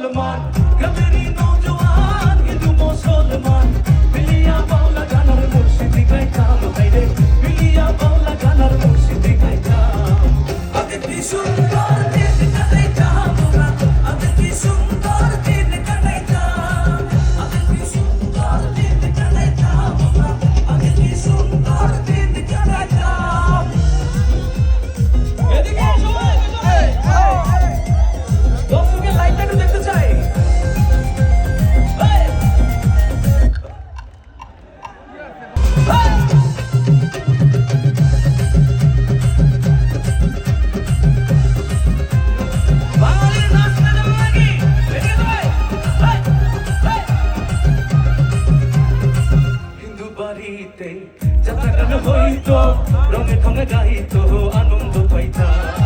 Lamont. বাড়িতে। যাত্রা গান হইতো রঙে ঠঙে গাইতো আনন্দ পাইতাম।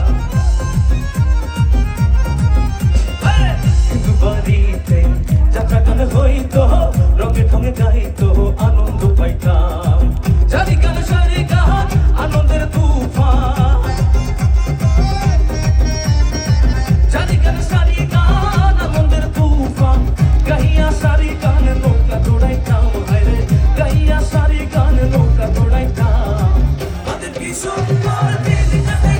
I've been in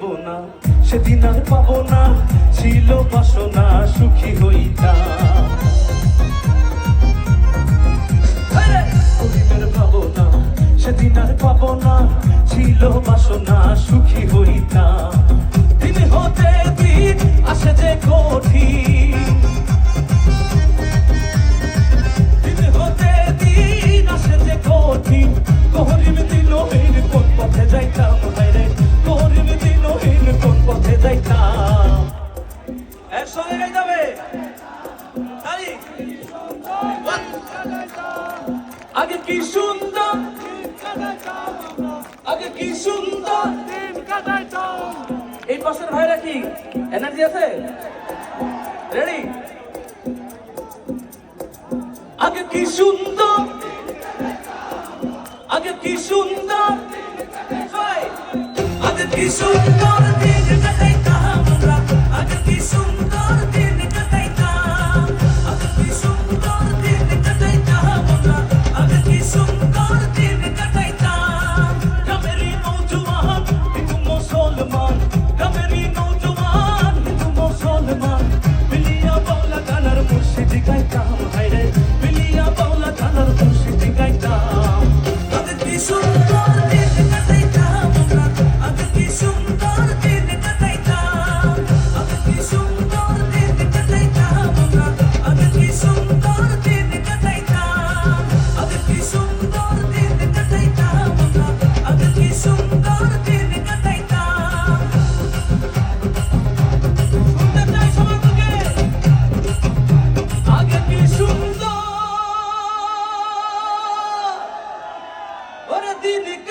যাব না, সেদিন আর পাবো না, ছিল বাসনা, সুখী হইতা পাবো না, সেদিন আর পাবো না, ছিল বাসনা, সুখী হইতা দিন হতে দিন আসে যে কঠিন আগে কি সুন্দর? আগে কি সুন্দর? এই পাশের ভাই রাখি এনার্জি আছে? রেডি আগে কি সুন্দর? আগে কি সুন্দর? আগে কি সুন্দর? দিন কাটে দিন